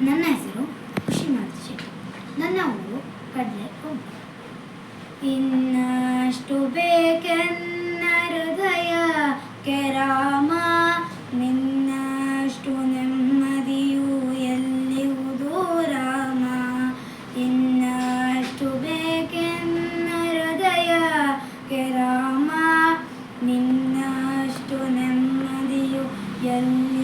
ನನ್ನ ಹೆಸರು ಖುಷಿ ಮಾರುತಿ ಶೆಟ್ಟಿ. ನನ್ನ ಊರು ಕಡಲೆ ಇನ್ನಷ್ಟು ಬೇಕೆನ್ನ ಹೃದಯ, ಕೆರಾಮ, ನಿನ್ನಷ್ಟು ನೆಮ್ಮದಿಯು ಎಲ್ಲಿಹುದು ರಾಮ? ಇನ್ನಷ್ಟು ಬೇಕೆನ್ನ ಹೃದಯ, ಕೆರಾಮ, ನಿನ್ನಷ್ಟು ನೆಮ್ಮದಿಯು ಎಲ್ಲಿಹುದೋ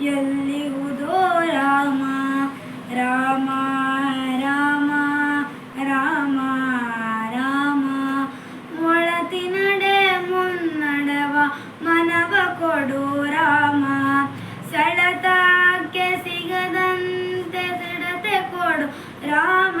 ಎಲ್ಲಿಹುದೋ ರಾಮ? ರಾಮ ರಾಮ ರಾಮ ರಾಮ. ಮೊಳತಿ ನಡೆ ಮುನ್ನಡವ ಮನವ ಕೊಡು ರಾಮ. ಸೆಳೆತಕ್ಕೆ ಸಿಗದಂತೆ ಸಿಡತೆ ಕೊಡು ರಾಮ.